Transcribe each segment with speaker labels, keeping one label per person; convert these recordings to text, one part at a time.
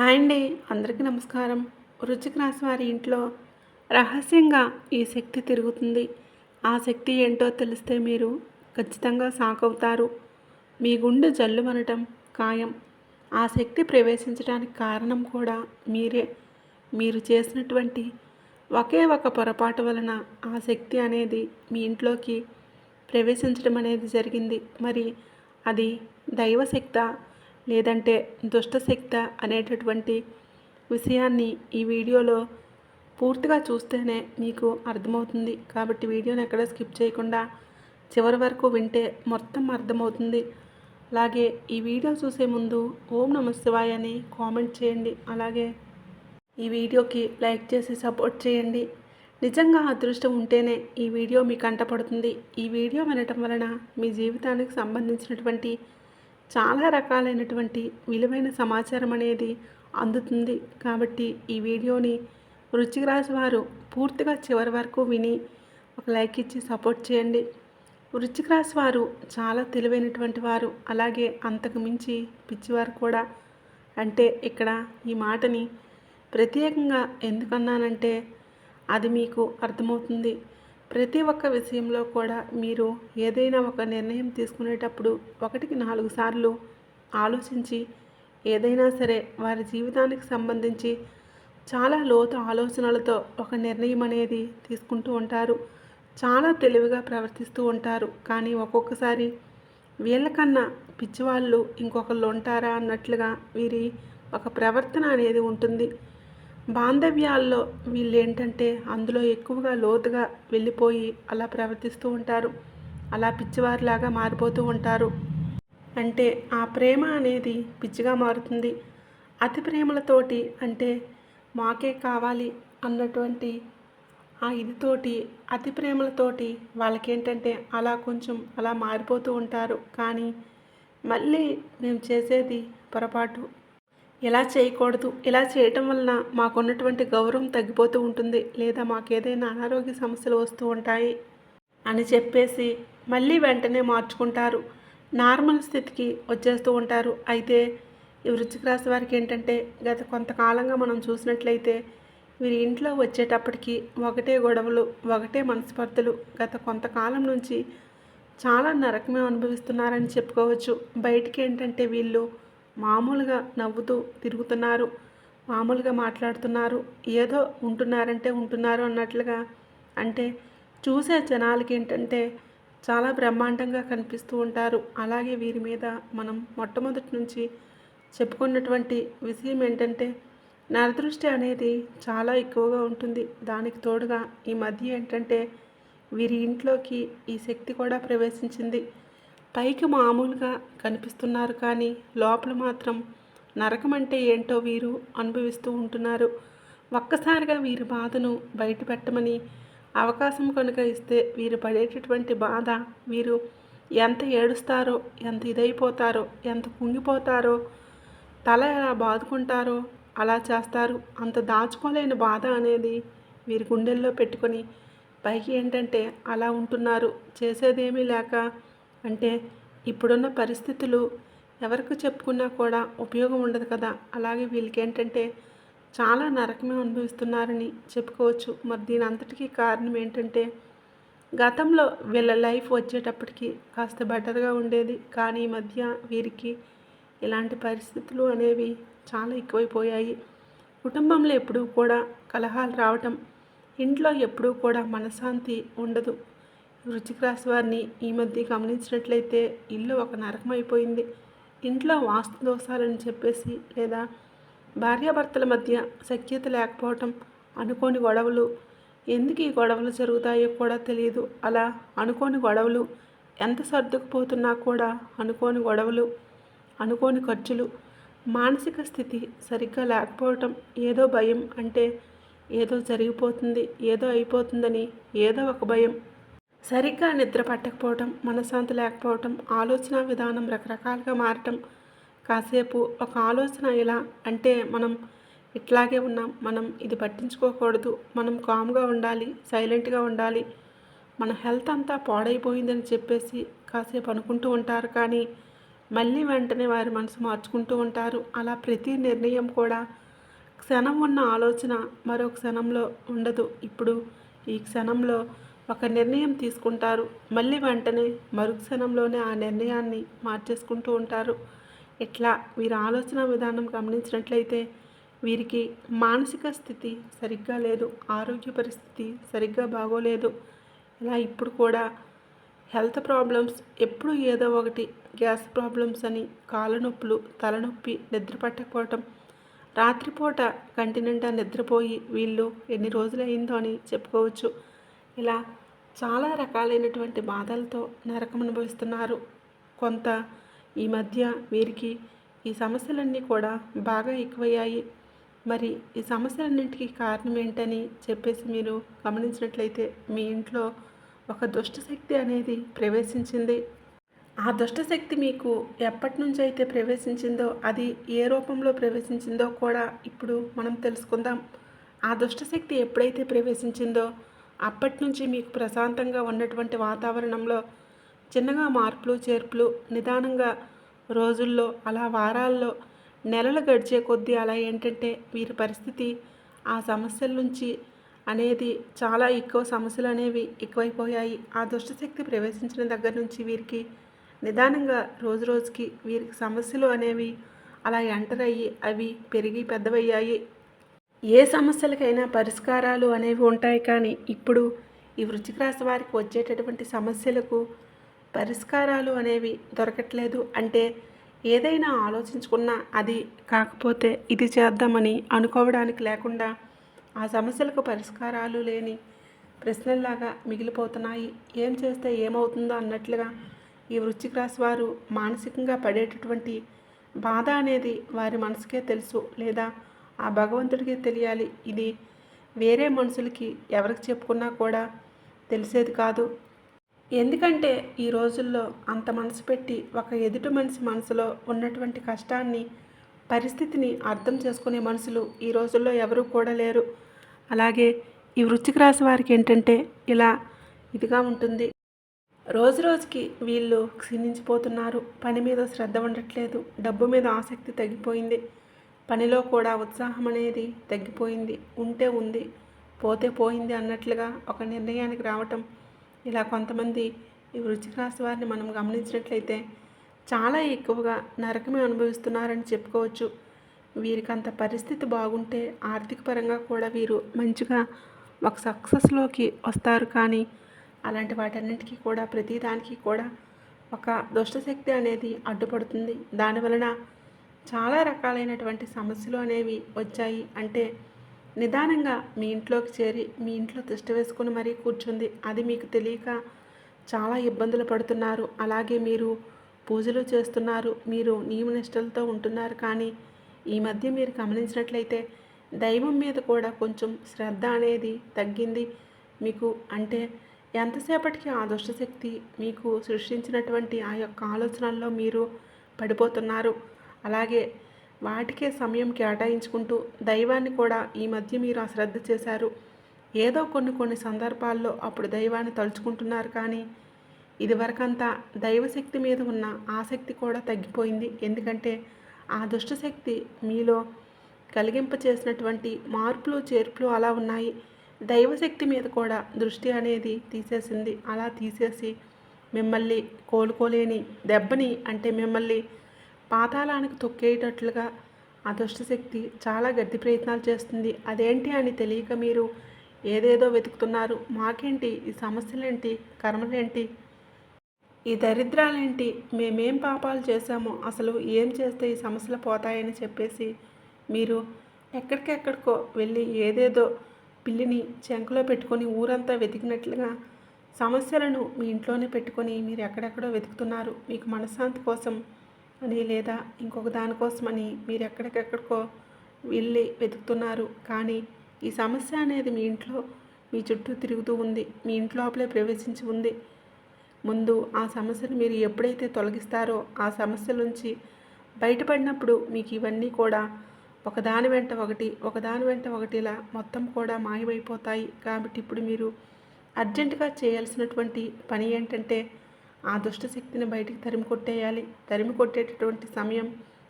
Speaker 1: Hi అండి. అందరికీ నమస్కారం. వృచ్చిక రాశి వారి ఇంట్లో రహస్యంగా ఈ శక్తి తిరుగుతుంది. ఆ శక్తి ఏంటో తెలిస్తే మీరు ఖచ్చితంగా సాకవుతారు. అవుతారు మీ గుండె జల్లుమనటం ఖాయం. ఆ శక్తి ప్రవేశించడానికి కారణం కూడా మీరే. మీరు చేసినటువంటి ఒకే ఒక పొరపాటు వలన ఆ శక్తి అనేది మీ ఇంట్లోకి ప్రవేశించడం అనేది జరిగింది. మరి అది దైవశక్త లేదంటే దుష్టశక్త అనేటటువంటి విషయాన్ని ఈ వీడియోలో పూర్తిగా చూస్తేనే మీకు అర్థమవుతుంది. కాబట్టి వీడియోని ఎక్కడ స్కిప్ చేయకుండా చివరి వరకు వింటే మొత్తం అర్థమవుతుంది. అలాగే ఈ వీడియో చూసే ముందు ఓం నమ శివాయ అని కామెంట్ చేయండి. అలాగే ఈ వీడియోకి లైక్ చేసి సపోర్ట్ చేయండి. నిజంగా అదృష్టం ఉంటేనే ఈ వీడియో మీకు కంటపడుతుంది ఈ వీడియో వినటం వలన మీ జీవితానికి సంబంధించినటువంటి చాలా రకాలైనటువంటి విలువైన సమాచారం అనేది అందుతుంది. కాబట్టి ఈ వీడియోని రుచికి వారు పూర్తిగా చివరి వరకు విని ఒక లైక్ ఇచ్చి సపోర్ట్ చేయండి. వృచ్చిక రాశి వారు చాలా తెలివైనటువంటి వారు అలాగే అంతకు మించి పిచ్చివారు కూడా. అంటే ఇక్కడ ఈ మాటని ప్రత్యేకంగా ఎందుకన్నానంటే అది మీకు అర్థమవుతుంది. ప్రతి ఒక్క విషయంలో కూడా మీరు ఏదైనా ఒక నిర్ణయం తీసుకునేటప్పుడు ఒకటికి నాలుగు సార్లు ఆలోచించి ఏదైనా సరే వారి జీవితానికి సంబంధించి చాలా లోతు ఆలోచనలతో ఒక నిర్ణయం అనేది తీసుకుంటూ ఉంటారు. చాలా తెలివిగా ప్రవర్తిస్తూ ఉంటారు. కానీ ఒక్కొక్కసారి వీళ్ళకన్నా పిచ్చివాళ్ళు ఇంకొకళ్ళు ఉంటారా అన్నట్లుగా వీరి ఒక ప్రవర్తన అనేది ఉంటుంది. బాంధవ్యాల్లో వీళ్ళు ఏంటంటే అందులో ఎక్కువగా లోతుగా వెళ్ళిపోయి అలా ప్రవర్తిస్తూ ఉంటారు. అలా పిచ్చివారిలాగా మారిపోతూ ఉంటారు. అంటే ఆ ప్రేమ అనేది పిచ్చిగా మారుతుంది. అతి ప్రేమలతోటి అంటే మాకే కావాలి అన్నటువంటి ఆ ఇదితోటి అతి ప్రేమలతోటి వాళ్ళకేంటంటే అలా కొంచెం అలా మారిపోతూ ఉంటారు. కానీ మళ్ళీ మేము చేసేది పొరపాటు. ఇలా చేయకూడదు? ఇలా చేయటం వలన మాకున్నటువంటి గౌరవం తగ్గిపోతూ ఉంటుంది లేదా మాకు ఏదైనా అనారోగ్య సమస్యలు వస్తూ ఉంటాయి అని చెప్పేసి మళ్ళీ వెంటనే మార్చుకుంటారు. నార్మల్ స్థితికి వచ్చేస్తూ ఉంటారు. అయితే ఈ వృచ్చిక రాశి వారికి ఏంటంటే గత కొంతకాలంగా మనం చూసినట్లయితే వీరి ఇంట్లో వచ్చేటప్పటికి ఒకటే గొడవలు ఒకటే మనస్పర్ధలు గత కొంతకాలం నుంచి చాలా నరకమే అనుభవిస్తున్నారని చెప్పుకోవచ్చు. బయటికి ఏంటంటే వీళ్ళు మామూలుగా నవ్వుతూ తిరుగుతున్నారు. మామూలుగా మాట్లాడుతున్నారు. ఏదో ఉంటున్నారంటే ఉంటున్నారు అన్నట్లుగా అంటే చూసే జనాలకి ఏంటంటే చాలా బ్రహ్మాండంగా కనిపిస్తూ ఉంటారు. అలాగే వీరి మీద మనం మొట్టమొదటి నుంచి చెప్పుకున్నటువంటి విషయం ఏంటంటే నరదృష్టి అనేది చాలా ఎక్కువగా ఉంటుంది. దానికి తోడుగా ఈ మధ్య ఏంటంటే వీరి ఇంట్లోకి ఈ శక్తి కూడా ప్రవేశించింది. పైకి మామూలుగా కనిపిస్తున్నారు కానీ లోపల మాత్రం నరకం అంటే ఏంటో వీరు అనుభవిస్తూ ఉంటున్నారు. ఒక్కసారిగా వీరి బాధను బయట పెట్టమని అవకాశం కనుక ఇస్తే వీరు పడేటటువంటి బాధ వీరు ఎంత ఏడుస్తారో ఎంత ఇదైపోతారో ఎంత కుంగిపోతారో తల ఎలా బాదుకుంటారో అలా చేస్తారు. అంత దాచుకోలేని బాధ అనేది వీరి గుండెల్లో పెట్టుకొని పైకి ఏంటంటే అలా ఉంటున్నారు. చేసేదేమీ లేక అంటే ఇప్పుడున్న పరిస్థితులు ఎవరికి చెప్పుకున్నా కూడా ఉపయోగం ఉండదు కదా. అలాగే వీళ్ళకి ఏంటంటే చాలా నరకమే అనుభవిస్తున్నారని చెప్పుకోవచ్చు. మరి దీని అంతటికీ కారణం ఏంటంటే గతంలో వీళ్ళ లైఫ్ వచ్చేటప్పటికి కాస్త బెటర్గా ఉండేది. కానీ ఈ మధ్య వీరికి ఇలాంటి పరిస్థితులు అనేవి చాలా ఎక్కువైపోయాయి. కుటుంబంలో ఎప్పుడూ కూడా కలహాలు రావటం ఇంట్లో ఎప్పుడూ కూడా మనశ్శాంతి ఉండదు. వృచ్చిక రాశి వారిని ఈ మధ్య గమనించినట్లయితే ఇల్లు ఒక నరకం అయిపోయింది. ఇంట్లో వాస్తు దోషాలని చెప్పేసి లేదా భార్యాభర్తల మధ్య సఖ్యత లేకపోవటం అనుకోని గొడవలు ఎందుకు ఈ గొడవలు జరుగుతాయో కూడా తెలియదు. అలా అనుకోని గొడవలు ఎంత సర్దుకుపోతున్నా కూడా అనుకోని గొడవలు అనుకోని ఖర్చులు మానసిక స్థితి సరిగ్గా లేకపోవటం ఏదో భయం అంటే ఏదో జరిగిపోతుంది ఏదో అయిపోతుందని ఏదో ఒక భయం సరిగ్గా నిద్ర పట్టకపోవటం మనశ్శాంతి లేకపోవటం ఆలోచన విధానం రకరకాలుగా మారటం. కాసేపు ఒక ఆలోచన ఇలా అంటే మనం ఇట్లాగే ఉన్నాం మనం ఇది పట్టించుకోకూడదు మనం కామ్గా ఉండాలి సైలెంట్గా ఉండాలి మన హెల్త్ అంతా పాడైపోయిందని చెప్పేసి కాసేపు అనుకుంటూ ఉంటారు కానీ మళ్ళీ వెంటనే వారి మనసు మార్చుకుంటూ ఉంటారు. అలా ప్రతి నిర్ణయం కూడా క్షణం ఉన్న ఆలోచన మరో క్షణంలో ఉండదు. ఇప్పుడు ఈ క్షణంలో ఒక నిర్ణయం తీసుకుంటారు. మళ్ళీ వెంటనే మరుక్షణంలోనే ఆ నిర్ణయాన్ని మార్చేసుకుంటూ ఉంటారు. ఇట్లా వీరి ఆలోచన విధానం గమనించినట్లయితే వీరికి మానసిక స్థితి సరిగ్గా లేదు. ఆరోగ్య పరిస్థితి సరిగ్గా బాగోలేదు. ఇలా ఇప్పుడు కూడా హెల్త్ ప్రాబ్లమ్స్ ఎప్పుడు ఏదో ఒకటి గ్యాస్ ప్రాబ్లమ్స్ అని కాళ్ళ నొప్పులు తలనొప్పి నిద్ర పట్టకపోవటం రాత్రిపూట కంటి నిండా నిద్రపోయి వీళ్ళు ఎన్ని రోజులు అయిందో అని చెప్పుకోవచ్చు. ఇలా చాలా రకాలైనటువంటి బాధలతో నరకం అనుభవిస్తున్నారు. కొంత ఈ మధ్య వీరికి ఈ సమస్యలన్నీ కూడా బాగా ఎక్కువయ్యాయి. మరి ఈ సమస్యలన్నింటికి కారణం ఏంటని చెప్పేసి మీరు గమనించినట్లయితే మీ ఇంట్లో ఒక దుష్టశక్తి అనేది ప్రవేశించింది. ఆ దుష్టశక్తి మీకు ఎప్పటి నుంచి అయితే ప్రవేశించిందో అది ఏ రూపంలో ప్రవేశించిందో కూడా ఇప్పుడు మనం తెలుసుకుందాం. ఆ దుష్టశక్తి ఎప్పుడైతే ప్రవేశించిందో అప్పటి నుంచి మీకు ప్రశాంతంగా ఉన్నటువంటి వాతావరణంలో చిన్నగా మార్పులు చేర్పులు నిదానంగా రోజుల్లో అలా వారాల్లో నెలలు గడిచే కొద్దీ అలా ఏంటంటే వీరి పరిస్థితి ఆ సమస్యల నుంచి అనేది చాలా ఎక్కువ సమస్యలు అనేవి ఎక్కువైపోయాయి. ఆ దుష్టశక్తి ప్రవేశించిన దగ్గర నుంచి వీరికి నిదానంగా రోజు రోజుకి వీరికి సమస్యలు అనేవి అలా ఎంటర్ అయ్యి అవి పెరిగి పెద్దవయ్యాయి. ఏ సమస్యలకైనా పరిష్కారాలు అనేవి ఉంటాయి కానీ ఇప్పుడు ఈ వృశ్చిక రాశి వారికి వచ్చేటటువంటి సమస్యలకు పరిష్కారాలు అనేవి దొరకట్లేదు. అంటే ఏదైనా ఆలోచించుకున్నా అది కాకపోతే ఇది చేద్దామని అనుకోవడానికి లేకుండా ఆ సమస్యలకు పరిష్కారాలు లేని ప్రశ్నల్లాగా మిగిలిపోతున్నాయి. ఏం చేస్తే ఏమవుతుందో అన్నట్లుగా ఈ వృశ్చిక రాశి వారు మానసికంగా పడేటటువంటి బాధ అనేది వారి మనసుకే తెలుసు లేదా ఆ భగవంతుడికి తెలియాలి. ఇది వేరే మనుషులకి ఎవరికి చెప్పుకున్నా కూడా తెలిసేది కాదు. ఎందుకంటే ఈ రోజుల్లో అంత మనసు పెట్టి ఒక ఎదుటి మనిషి మనసులో ఉన్నటువంటి కష్టాన్ని పరిస్థితిని అర్థం చేసుకునే మనుషులు ఈ రోజుల్లో ఎవరూ కూడా లేరు. అలాగే ఈ వృశ్చిక రాశి వారికి ఏంటంటే ఇలా ఇదిగా ఉంటుంది. రోజు రోజుకి వీళ్ళు క్షీణించిపోతున్నారు. పని మీద శ్రద్ధ ఉండట్లేదు. డబ్బు మీద ఆసక్తి తగ్గిపోయింది. పనిలో కూడా ఉత్సాహం అనేది తగ్గిపోయింది. ఉంటే ఉంది పోతే పోయింది అన్నట్లుగా ఒక నిర్ణయానికి రావటం. ఇలా కొంతమంది ఈ వృశ్చిక రాశి వారిని మనం గమనించినట్లయితే చాలా ఎక్కువగా నరకమే అనుభవిస్తున్నారని చెప్పుకోవచ్చు. వీరికి అంత పరిస్థితి బాగుంటే ఆర్థిక పరంగా కూడా వీరు మంచిగా ఒక సక్సెస్లోకి వస్తారు. కానీ అలాంటి వాటన్నింటికీ కూడా ప్రతిదానికి కూడా ఒక దుష్టశక్తి అనేది అడ్డుపడుతుంది. దానివలన చాలా రకాలైనటువంటి సమస్యలు అనేవి వచ్చాయి. అంటే నిదానంగా మీ ఇంట్లోకి చేరి మీ ఇంట్లో తిష్ట వేసుకుని మరీ కూర్చుంది. అది మీకు తెలియక చాలా ఇబ్బందులు పడుతున్నారు. అలాగే మీరు పూజలు చేస్తున్నారు. మీరు నియమనిష్టలతో ఉంటున్నారు. కానీ ఈ మధ్య మీరు గమనించినట్లయితే దైవం మీద కూడా కొంచెం శ్రద్ధ అనేది తగ్గింది. మీకు అంటే ఎంతసేపటికి ఆ దుష్టశక్తి మీకు సృష్టించినటువంటి ఆ యొక్క ఆలోచనల్లో మీరు పడిపోతున్నారు. అలాగే వాటికే సమయం కేటాయించుకుంటూ దైవాన్ని కూడా ఈ మధ్య మీరు అశ్రద్ధ చేశారు. ఏదో కొన్ని కొన్ని సందర్భాల్లో అప్పుడు దైవాన్ని తలుచుకుంటున్నారు కానీ ఇదివరకంతా దైవశక్తి మీద ఉన్న ఆసక్తి కూడా తగ్గిపోయింది. ఎందుకంటే ఆ దుష్టశక్తి మీలో కలిగింప చేసినటువంటి మార్పులు చేర్పులు అలా ఉన్నాయి. దైవశక్తి మీద కూడా దృష్టి అనేది తీసేసింది. అలా తీసేసి మిమ్మల్ని కోలుకోలేని దెబ్బని అంటే మిమ్మల్ని పాతాళానికి తొక్కేటట్లుగా ఆ దుష్టశక్తి చాలా గట్టి ప్రయత్నాలు చేస్తుంది. అదేంటి అని తెలియక మీరు ఏదేదో వెతుకుతున్నారు. మాకేంటి? ఈ సమస్యలేంటి? కర్మలేంటి? ఈ దరిద్రాలేంటి? మేమేం పాపాలు చేశామో అసలు ఏం చేస్తే ఈ సమస్యలు పోతాయని చెప్పేసి మీరు ఎక్కడికెక్కడికో వెళ్ళి ఏదేదో పిల్లిని చెంకలో పెట్టుకొని ఊరంతా వెతికినట్లుగా సమస్యలను మీ ఇంట్లోనే పెట్టుకొని మీరు ఎక్కడెక్కడో వెతుకుతున్నారు. మీకు మనశ్శాంతి కోసం అని లేదా ఇంకొక దానికోసమని మీరు ఎక్కడికెక్కడికో వెళ్ళి వెతుకుతున్నారు. కానీ ఈ సమస్య అనేది మీ ఇంట్లో మీ చుట్టూ తిరుగుతూ ఉంది. మీ ఇంట్లోపలే ప్రవేశించి ఉంది. ముందు ఆ సమస్యను మీరు ఎప్పుడైతే తొలగిస్తారో ఆ సమస్య నుంచి బయటపడినప్పుడు మీకు ఇవన్నీ కూడా ఒకదాని వెంట ఒకటి ఒకదాని వెంట ఒకటిలా మొత్తం కూడా మాయమైపోతాయి. కాబట్టి ఇప్పుడు మీరు అర్జెంటుగా చేయాల్సినటువంటి పని ఏంటంటే ఆ దుష్టశక్తిని బయటికి తరిమి కొట్టేయాలి. తరిమి కొట్టేటటువంటి సమయం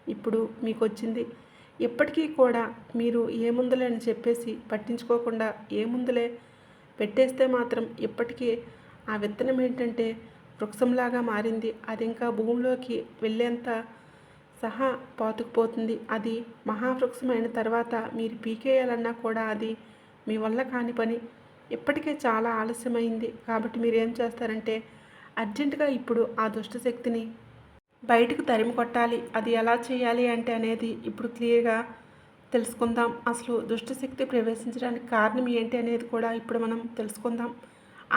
Speaker 1: ఇప్పుడు మీకు వచ్చింది ఇప్పటికీ కూడా మీరు ఏముందులే అని చెప్పేసి పట్టించుకోకుండా ఏముందులే పెట్టేస్తే మాత్రం ఇప్పటికీ ఆ విత్తనం ఏంటంటే వృక్షంలాగా మారింది. అది ఇంకా భూమిలోకి వెళ్ళేంత సహా పాతుకుపోతుంది. అది మహావృక్షమైన తర్వాత మీరు పీకేయాలన్నా కూడా అది మీ వల్ల కాని పని. ఇప్పటికే చాలా ఆలస్యమైంది. కాబట్టి మీరు ఏం చేస్తారంటే అర్జెంటుగా ఇప్పుడు ఆ దుష్టశక్తిని బయటకు తరిమి కొట్టాలి. అది ఎలా చేయాలి అంటే అనేది ఇప్పుడు క్లియర్గా తెలుసుకుందాం. అసలు దుష్టశక్తి ప్రవేశించడానికి కారణం ఏంటి అనేది కూడా ఇప్పుడు మనం తెలుసుకుందాం.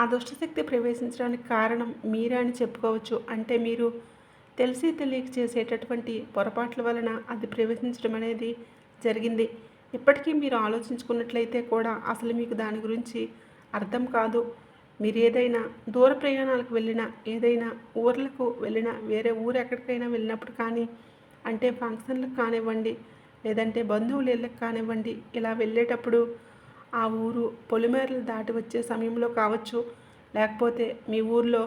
Speaker 1: ఆ దుష్టశక్తి ప్రవేశించడానికి కారణం మీరే అని చెప్పుకోవచ్చు. అంటే మీరు తెలిసి తెలియక చేసేటటువంటి పొరపాట్ల వలన అది ప్రవేశించడం అనేది జరిగింది. ఇప్పటికీ మీరు ఆలోచించుకున్నట్లయితే కూడా అసలు మీకు దాని గురించి అర్థం కాదు. మీరు ఏదైనా దూర ప్రయాణాలకు వెళ్ళినా ఏదైనా ఊర్లకు వెళ్ళినా వేరే ఊరు ఎక్కడికైనా వెళ్ళినప్పుడు కానీ అంటే ఫంక్షన్లకు కానివ్వండి లేదంటే బంధువులు ఇళ్ళకి కానివ్వండి ఇలా వెళ్ళేటప్పుడు ఆ ఊరు పొలిమేరలు దాటి వచ్చే సమయంలో కావచ్చు లేకపోతే మీ ఊర్లో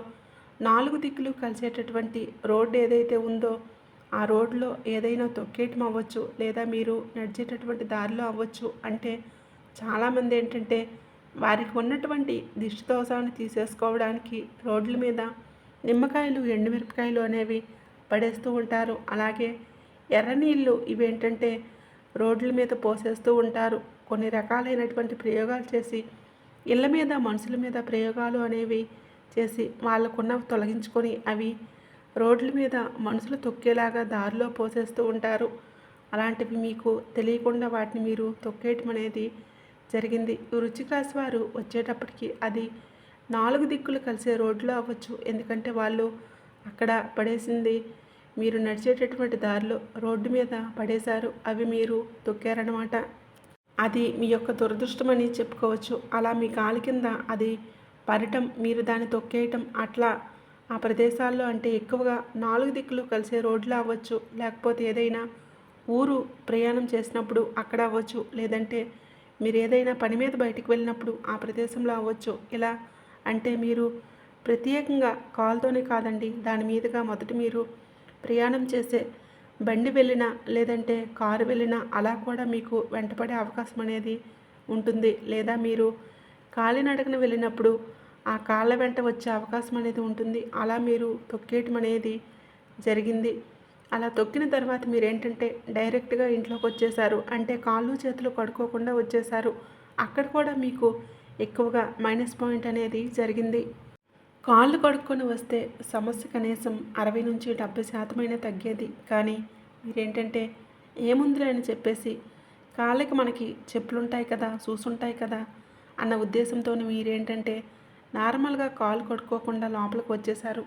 Speaker 1: నాలుగు దిక్కులు కలిసేటటువంటి రోడ్డు ఏదైతే ఉందో ఆ రోడ్లో ఏదైనా తొక్కేయటం అవ్వచ్చు లేదా మీరు నడిచేటటువంటి దారిలో అవ్వచ్చు. అంటే చాలామంది ఏంటంటే వారికి ఉన్నటువంటి దిష్టిదోషాన్ని తీసేసుకోవడానికి రోడ్ల మీద నిమ్మకాయలు ఎండుమిరపకాయలు అనేవి పడేస్తూ ఉంటారు. అలాగే ఎర్ర నీళ్ళు ఇవేంటంటే రోడ్ల మీద పోసేస్తూ ఉంటారు. కొన్ని రకాలైనటువంటి ప్రయోగాలు చేసి ఇళ్ళ మీద మనుషుల మీద ప్రయోగాలు అనేవి చేసి వాళ్ళకున్నవి తొలగించుకొని అవి రోడ్ల మీద మనుషులు తొక్కేలాగా దారిలో పోసేస్తూ ఉంటారు. అలాంటివి మీకు తెలియకుండా వాటిని మీరు తొక్కేయటం అనేది జరిగింది. వృచ్చిక రాశి వారు వచ్చేటప్పటికి అది నాలుగు దిక్కులు కలిసే రోడ్లో అవ్వచ్చు. ఎందుకంటే వాళ్ళు అక్కడ పడేసింది మీరు నడిచేటటువంటి దారిలో రోడ్డు మీద పడేశారు. అవి మీరు తొక్కారనమాట అది మీ యొక్క దురదృష్టమని చెప్పుకోవచ్చు. అలా మీ కాలి కింద అది పడటం మీరు దాన్ని తొక్కేయటం అట్లా ఆ ప్రదేశాల్లో అంటే ఎక్కువగా నాలుగు దిక్కులు కలిసే రోడ్లు అవ్వచ్చు. లేకపోతే ఏదైనా ఊరు ప్రయాణం చేసినప్పుడు అక్కడ అవ్వచ్చు. లేదంటే మీరు ఏదైనా పని మీద బయటికి వెళ్ళినప్పుడు ఆ ప్రదేశంలో అవ్వచ్చు. ఇలా అంటే మీరు ప్రత్యేకంగా కాల్తోనే కాదండి. దాని మీదుగా మొదట మీరు ప్రయాణం చేసే బండి వెళ్ళినా లేదంటే కారు వెళ్ళినా అలా కూడా మీకు వెంటపడే అవకాశం అనేది ఉంటుంది. లేదా మీరు కాలినడకన వెళ్ళినప్పుడు ఆ కాళ్ళ వెంట వచ్చే అవకాశం అనేది ఉంటుంది. అలా మీరు తొక్కేయటం అనేది జరిగింది. అలా తొక్కిన తర్వాత మీరు ఏంటంటే డైరెక్ట్గా ఇంట్లోకి వచ్చేసారు అంటే కాళ్ళు చేతులు కడుక్కోకుండా వచ్చేసారు. అక్కడ కూడా మీకు ఎక్కువగా మైనస్ పాయింట్ అనేది జరిగింది. కాళ్ళు కడుక్కొని వస్తే సమస్య కనీసం అరవై నుంచి డెబ్బై శాతమైనా తగ్గేది. కానీ మీరేంటంటే ఏముందిలే అని చెప్పేసి కాళ్ళకి మనకి చెప్పులుంటాయి కదా చూసుంటాయి కదా అన్న ఉద్దేశంతో మీరేంటంటే నార్మల్గా కాలు కొడుకోకుండా లోపలికి వచ్చేసారు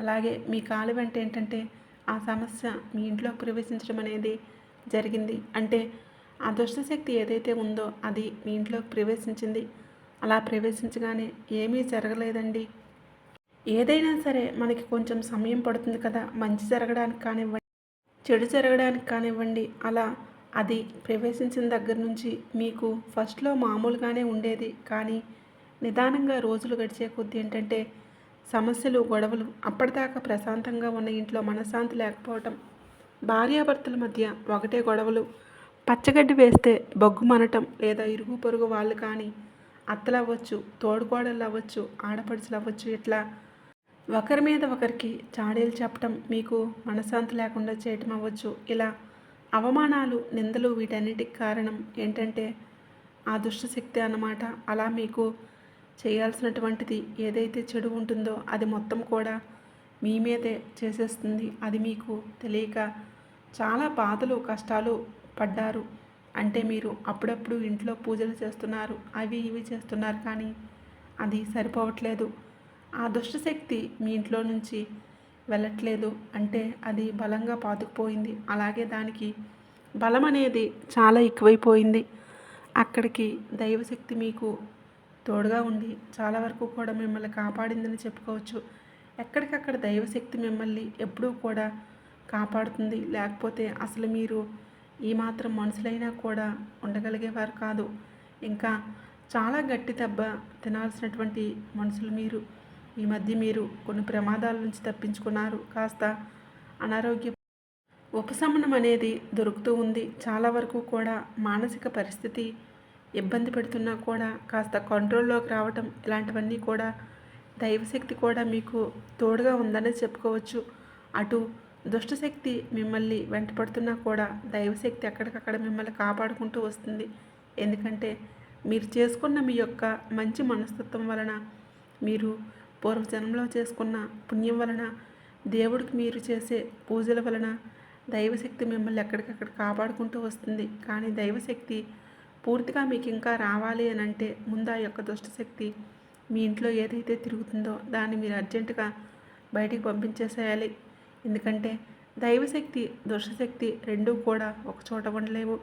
Speaker 1: అలాగే మీ కాలు వెంట ఏంటంటే ఆ సమస్య మీ ఇంట్లోకి ప్రవేశించడం అనేది జరిగింది. అంటే ఆ దుష్టశక్తి ఏదైతే ఉందో అది మీ ఇంట్లోకి ప్రవేశించింది. అలా ప్రవేశించగానే ఏమీ జరగలేదండి. ఏదైనా సరే మనకి కొంచెం సమయం పడుతుంది కదా మంచి జరగడానికి కానివ్వండి చెడు జరగడానికి కానివ్వండి అలా అది ప్రవేశించిన దగ్గర నుంచి మీకు ఫస్ట్లో మామూలుగానే ఉండేది. కానీ నిదానంగా రోజులు గడిచే కొద్దీ ఏంటంటే సమస్యలు గొడవలు అప్పటిదాకా ప్రశాంతంగా ఉన్న ఇంట్లో మనశ్శాంతి లేకపోవటం భార్యాభర్తల మధ్య ఒకటే గొడవలు పచ్చగడ్డి వేస్తే బొగ్గు మనటం లేదా ఇరుగు పొరుగు వాళ్ళు కానీ అత్తలు అవ్వచ్చు తోడుకోడళ్ళు అవ్వచ్చు ఆడపడుచులు అవ్వచ్చు ఇట్లా ఒకరి మీద ఒకరికి చాడీలు చెప్పటం మీకు మనశ్శాంతి లేకుండా చేయటం అవ్వచ్చు. ఇలా అవమానాలు నిందలు వీటన్నిటికి కారణం ఏంటంటే ఆ దుష్టశక్తి అన్నమాట. అలా మీకు చేయాల్సినటువంటిది ఏదైతే చెడు ఉంటుందో అది మొత్తం కూడా మీ మీదే చేసేస్తుంది. అది మీకు తెలియక చాలా బాధలు కష్టాలు పడ్డారు. అంటే మీరు అప్పుడప్పుడు ఇంట్లో పూజలు చేస్తున్నారు అవి ఇవి చేస్తున్నారు కానీ అది సరిపోవట్లేదు. ఆ దుష్టశక్తి మీ ఇంట్లో నుంచి వెళ్ళట్లేదు అంటే అది బలంగా పాతుకుపోయింది. అలాగే దానికి బలం అనేది చాలా ఎక్కువైపోయింది. అక్కడికి దైవశక్తి మీకు తోడుగా ఉండి చాలా వరకు కూడా మిమ్మల్ని కాపాడిందని చెప్పుకోవచ్చు. ఎక్కడికక్కడ దైవశక్తి మిమ్మల్ని ఎప్పుడూ కూడా కాపాడుతుంది. లేకపోతే అసలు మీరు ఈ మాత్రం మనుషులైనా కూడా ఉండగలిగేవారు కాదు. ఇంకా చాలా గట్టి దెబ్బ తినాల్సినటువంటి మనుషులు మీరు. ఈ మధ్య మీరు కొన్ని ప్రమాదాల నుంచి తప్పించుకున్నారు. కాస్త అనారోగ్య ఉపశమనం అనేది దొరుకుతూ ఉంది. చాలా వరకు కూడా మానసిక పరిస్థితి ఇబ్బంది పెడుతున్నా కూడా కాస్త కంట్రోల్లోకి రావటం ఇలాంటివన్నీ కూడా దైవశక్తి కూడా మీకు తోడుగా ఉందని చెప్పుకోవచ్చు. అటు దుష్టశక్తి మిమ్మల్ని వెంటపడుతున్నా కూడా దైవశక్తి ఎక్కడికక్కడ మిమ్మల్ని కాపాడుకుంటూ వస్తుంది. ఎందుకంటే మీరు చేసుకున్న మీ యొక్క మంచి మనస్తత్వం వలన మీరు పూర్వజన్మలో చేసుకున్న పుణ్యం వలన దేవుడికి మీరు చేసే పూజల వలన దైవశక్తి మిమ్మల్ని ఎక్కడికక్కడ కాపాడుకుంటూ వస్తుంది. కానీ దైవశక్తి పూర్తిగా మీకు ఇంకా రావాలి అని అంటే ముందు ఆ యొక్క దుష్టశక్తి మీ ఇంట్లో ఏదైతే తిరుగుతుందో దాన్ని మీరు అర్జెంటుగా బయటికి పంపించేసేయాలి. ఎందుకంటే దైవశక్తి దుష్టశక్తి రెండూ కూడా ఒక చోట ఉండలేవు.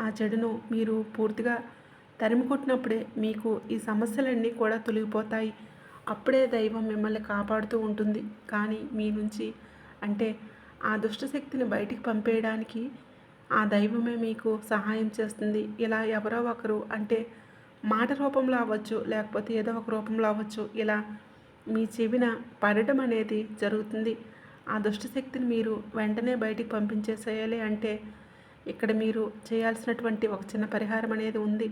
Speaker 1: ఆ చెడును మీరు పూర్తిగా తరిమి కొట్టినప్పుడే మీకు ఈ సమస్యలన్నీ కూడా తొలగిపోతాయి. అప్పుడే దైవం మిమ్మల్ని కాపాడుతూ ఉంటుంది. కానీ మీ నుంచి అంటే ఆ దుష్టశక్తిని బయటికి పంపేయడానికి ఆ దైవమే మీకు సహాయం చేస్తుంది. ఇలా ఎవరో ఒకరు అంటే మాట రూపంలో అవ్వచ్చు లేకపోతే ఏదో ఒక రూపంలో అవ్వచ్చు ఇలా మీ చెవిన పడటం అనేది జరుగుతుంది. ఆ దుష్టశక్తిని మీరు వెంటనే బయటికి పంపించేసేయాలి అంటే ఇక్కడ మీరు చేయాల్సినటువంటి ఒక చిన్న పరిహారం అనేది ఉంది.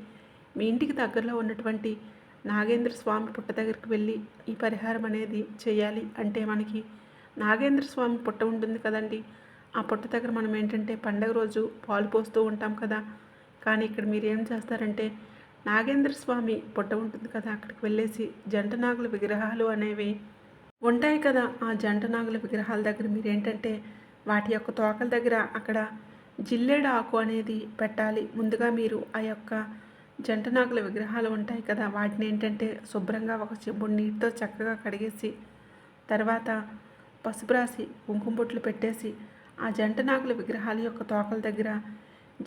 Speaker 1: మీ ఇంటికి దగ్గరలో ఉన్నటువంటి నాగేంద్ర స్వామి పుట్ట దగ్గరికి వెళ్ళి ఈ పరిహారం అనేది చేయాలి. అంటే మనకి నాగేంద్ర స్వామి పుట్ట ఉంటుంది కదండి. ఆ పుట్ట దగ్గర మనం ఏంటంటే పండగ రోజు పాలు పోస్తూ ఉంటాం కదా. కానీ ఇక్కడ మీరు ఏం చేస్తారంటే నాగేంద్ర స్వామి పుట్ట ఉంటుంది కదా అక్కడికి వెళ్ళేసి జంట నాగుల విగ్రహాలు అనేవి ఉంటాయి కదా. ఆ జంట నాగుల విగ్రహాల దగ్గర మీరు ఏంటంటే వాటి యొక్క తోకల దగ్గర అక్కడ జిల్లేడు ఆకు అనేది పెట్టాలి. ముందుగా మీరు ఆ యొక్క జంట నాగుల విగ్రహాలు ఉంటాయి కదా వాటిని ఏంటంటే శుభ్రంగా ఒక చెంబుడు నీటితో చక్కగా కడిగేసి తర్వాత పసుపు రాసి కుంకుమ బొట్లు పెట్టేసి ఆ జంట నాగుల విగ్రహాల యొక్క తోకల దగ్గర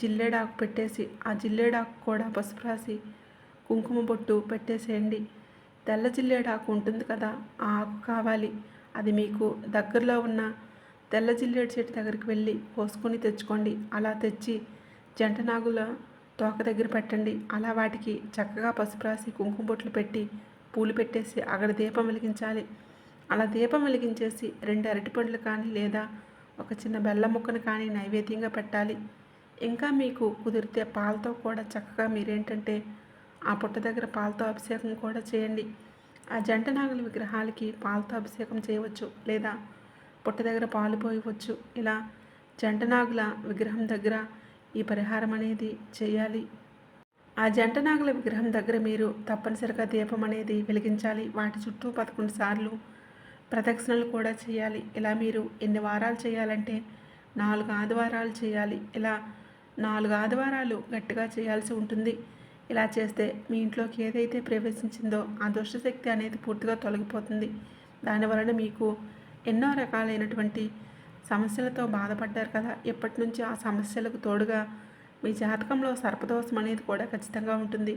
Speaker 1: జిల్లేడాకు పెట్టేసి ఆ జిల్లేడాకు కూడా పసుపు రాసి కుంకుమ బొట్టు పెట్టేసేయండి. తెల్ల జిల్లేడాకు ఉంటుంది కదా ఆ ఆకు కావాలి. అది మీకు దగ్గరలో ఉన్న తెల్ల జిల్లేడు చెట్టు దగ్గరికి వెళ్ళి కోసుకొని తెచ్చుకోండి. అలా తెచ్చి జంట నాగుల తోక దగ్గర పెట్టండి. అలా వాటికి చక్కగా పసుపు రాసి కుంకుమ బొట్లు పెట్టి పూలు పెట్టేసి అక్కడ దీపం వెలిగించాలి. అలా దీపం వెలిగించేసి రెండు అరటిపండ్లు కానీ లేదా ఒక చిన్న బెల్లం ముక్కను కానీ నైవేద్యంగా పెట్టాలి. ఇంకా మీకు కుదిరితే పాలతో కూడా చక్కగా మీరేంటంటే ఆ పుట్ట దగ్గర పాలతో అభిషేకం కూడా చేయండి. ఆ జంట నాగుల విగ్రహాలకి పాలతో అభిషేకం చేయవచ్చు లేదా పుట్ట దగ్గర పాలు పోయవచ్చు. ఇలా జంట నాగుల విగ్రహం దగ్గర ఈ పరిహారం అనేది చేయాలి. ఆ జంట నాగుల విగ్రహం దగ్గర మీరు తప్పనిసరిగా దీపం అనేది వెలిగించాలి. వాటి చుట్టూ పదకొండు సార్లు ప్రదక్షిణలు కూడా చేయాలి. ఇలా మీరు ఎన్ని వారాలు చేయాలంటే నాలుగు ఆదివారాలు చేయాలి. ఇలా నాలుగు ఆదివారాలు గట్టిగా చేయాల్సి ఉంటుంది. ఇలా చేస్తే మీ ఇంట్లోకి ఏదైతే ప్రవేశించిందో ఆ దుష్టశక్తి అనేది పూర్తిగా తొలగిపోతుంది. దానివలన మీకు ఎన్నో రకాలైనటువంటి సమస్యలతో బాధపడ్డారు కదా. ఎప్పటి నుంచి ఆ సమస్యలకు తోడుగా మీ జాతకంలో సర్పదోషం అనేది కూడా ఖచ్చితంగా ఉంటుంది.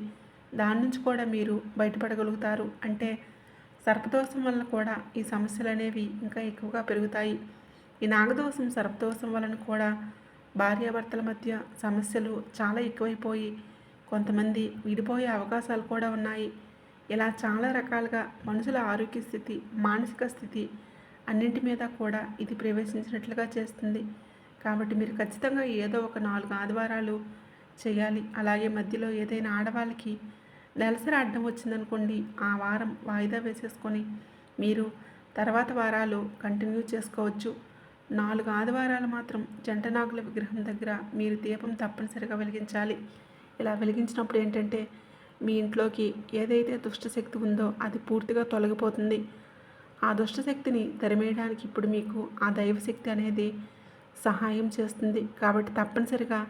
Speaker 1: దాని నుంచి కూడా మీరు బయటపడగలుగుతారు. అంటే సర్పదోషం వల్ల కూడా ఈ సమస్యలు అనేవి ఇంకా ఎక్కువగా పెరుగుతాయి. ఈ నాగదోషం సర్పదోషం వలన కూడా భార్యాభర్తల మధ్య సమస్యలు చాలా ఎక్కువైపోయి కొంతమంది విడిపోయే అవకాశాలు కూడా ఉన్నాయి. ఇలా చాలా రకాలుగా మనుషుల ఆరోగ్య స్థితి మానసిక స్థితి అన్నింటి మీద కూడా ఇది ప్రవేశించినట్లుగా చేస్తుంది. కాబట్టి మీరు ఖచ్చితంగా ఏదో ఒక నాలుగు ఆదివారాలు చేయాలి. అలాగే మధ్యలో ఏదైనా ఆడవాళ్ళకి నెలసరి అడ్డం వచ్చిందనుకోండి ఆ వారం వాయిదా వేసేసుకొని మీరు తర్వాత వారాలు కంటిన్యూ చేసుకోవచ్చు. నాలుగు ఆదివారాలు మాత్రం జంట నాగుల విగ్రహం దగ్గర మీరు దీపం తప్పనిసరిగా వెలిగించాలి. ఇలా వెలిగించినప్పుడు ఏంటంటే మీ ఇంట్లోకి ఏదైతే దుష్టశక్తి ఉందో అది పూర్తిగా తొలగిపోతుంది. ఆ దుష్టశక్తిని తరిమేయడానికి ఇప్పుడు మీకు ఆ దైవశక్తి అనేది సహాయం చేస్తుంది. కాబట్టి తప్పనిసరిగా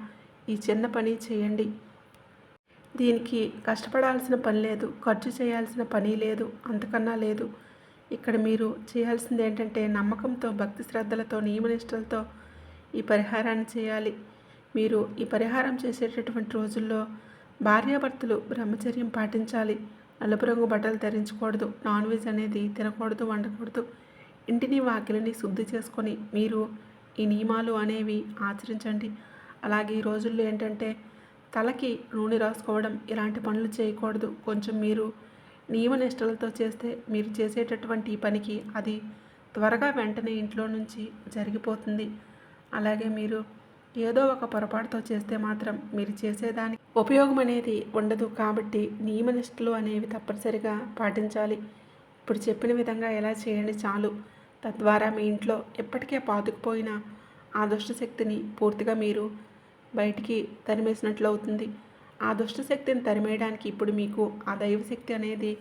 Speaker 1: ఈ చిన్న పని చేయండి. దీనికి కష్టపడాల్సిన పని లేదు ఖర్చు చేయాల్సిన పని లేదు అంతకన్నా లేదు. ఇక్కడ మీరు చేయాల్సింది ఏంటంటే నమ్మకంతో భక్తి శ్రద్ధలతో నియమనిష్టలతో ఈ పరిహారాన్ని చేయాలి. మీరు ఈ పరిహారం చేసేటటువంటి రోజుల్లో భార్యాభర్తలు బ్రహ్మచర్యం పాటించాలి. నలుపు రంగు బట్టలు ధరించకూడదు నాన్ వెజ్ అనేది తినకూడదు వండకూడదు. ఇంటిని వాకిలిని శుద్ధి చేసుకొని మీరు ఈ నియమాలు అనేవి ఆచరించండి. అలాగే ఈ రోజుల్లో ఏంటంటే తలకి నూనె రాసుకోవడం ఇలాంటి పనులు చేయకూడదు. కొంచెం మీరు నియమనిష్టలతో చేస్తే మీరు చేసేటటువంటి ఈ పనికి అది త్వరగా వెంటనే ఇంట్లో నుంచి జరిగిపోతుంది. అలాగే మీరు ఏదో ఒక పొరపాటుతో చేస్తే మాత్రం మీరు చేసేదానికి ఉపయోగం అనేది ఉండదు కాబట్టి నియమనిష్టలు అనేవి తప్పనిసరిగా పాటించాలి. ఇప్పుడు చెప్పిన విధంగా ఎలా చేయండి చాలు. తద్వారా మీ ఇంట్లో ఎప్పటికే పాతుకుపోయిన ఆ దుష్ట శక్తిని పూర్తిగా మీరు బయటికి తరిమేసినట్లు అవుతుంది. ఆ దుష్ట శక్తిని తరిమేయడానికి ఇప్పుడు మీకు ఆ దైవశక్తి అనేది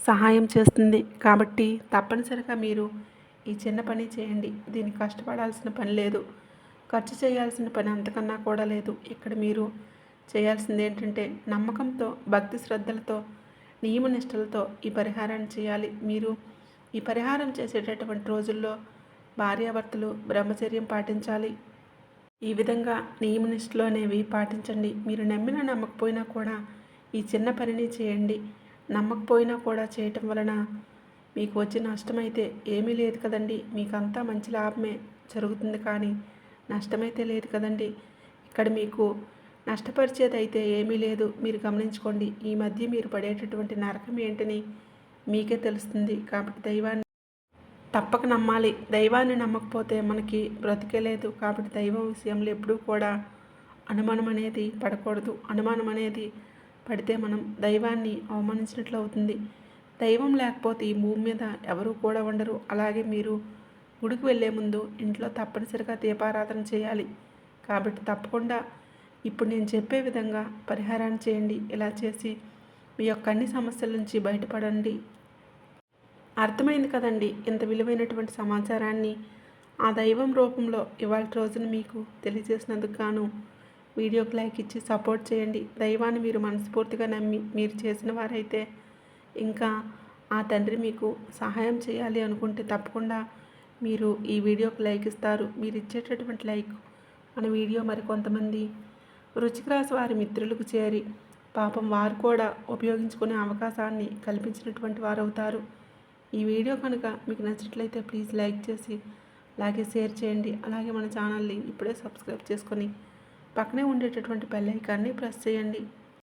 Speaker 1: సహాయం చేస్తుంది. కాబట్టి తప్పనిసరిగా మీరు ఈ చిన్న పని చేయండి. దీనికి కష్టపడాల్సిన పని లేదు. ఖర్చు చేయాల్సిన పని అంతకన్నా కూడా లేదు. ఇక్కడ మీరు చేయాల్సింది ఏంటంటే నమ్మకంతో భక్తి శ్రద్ధలతో నియమనిష్టలతో ఈ పరిహారాన్ని చేయాలి. మీరు ఈ పరిహారం చేసేటటువంటి రోజుల్లో భార్యాభర్తలు బ్రహ్మచర్యం పాటించాలి. ఈ విధంగా నియమనిష్టలు అనేవి పాటించండి. మీరు నమ్మినా నమ్మకపోయినా కూడా ఈ చిన్న పనిని చేయండి. నమ్మకపోయినా కూడా చేయటం వలన మీకు వచ్చిన నష్టమైతే ఏమీ లేదు కదండి. మీకు అంతా మంచి లాభమే జరుగుతుంది కానీ నష్టమైతే లేదు కదండి. ఇక్కడ మీకు నష్టపరిచేది అయితే ఏమీ లేదు. మీరు గమనించుకోండి. ఈ మధ్య మీరు పడేటటువంటి నరకం ఏంటని మీకే తెలుస్తుంది. కాబట్టి దైవాన్ని తప్పక నమ్మాలి. దైవాన్ని నమ్మకపోతే మనకి బ్రతికే లేదు కాబట్టి దైవం విషయంలో ఎప్పుడూ కూడా అనుమానం అనేది పడకూడదు. అనుమానం అనేది పడితే మనం దైవాన్ని అవమానించినట్లు అవుతుంది. దైవం లేకపోతే ఈ భూమి మీద ఎవరు కూడా ఉండరు. అలాగే మీరు గుడికి వెళ్ళే ముందు ఇంట్లో తప్పనిసరిగా దీపారాధన చేయాలి. కాబట్టి తప్పకుండా ఇప్పుడు నేను చెప్పే విధంగా పరిహారాన్ని చేయండి. ఇలా చేసి మీ యొక్క అన్ని సమస్యల నుంచి బయటపడండి. అర్థమైంది కదండి ఇంత విలువైనటువంటి సమాచారాన్ని ఆ దైవం రూపంలో ఇవాళ రోజున మీకు తెలియజేసినందుకు గాను వీడియోకి లైక్ ఇచ్చి సపోర్ట్ చేయండి. దైవాన్ని మీరు మనస్ఫూర్తిగా నమ్మి మీరు చేసిన వారైతే ఇంకా ఆ తండ్రి మీకు సహాయం చేయాలి అనుకుంటే తప్పకుండా మీరు ఈ వీడియోకి లైక్ ఇస్తారు. మీరు ఇచ్చేటటువంటి లైక్ మన వీడియో మరి కొంతమంది రుచికరాసి వారి మిత్రులకు చేరి పాపం వారు కూడా ఉపయోగించుకునే అవకాశాన్ని కల్పించినటువంటి వారు అవుతారు ఈ వీడియో కనుక మీకు నచ్చినట్లయితే ప్లీజ్ లైక్ చేసి అలాగే షేర్ చేయండి. అలాగే మన ఛానల్ని ఇప్పుడే సబ్స్క్రైబ్ చేసుకొని పక్కనే ఉండేటటువంటి బెల్ ఐకాన్ని ప్రెస్ చేయండి.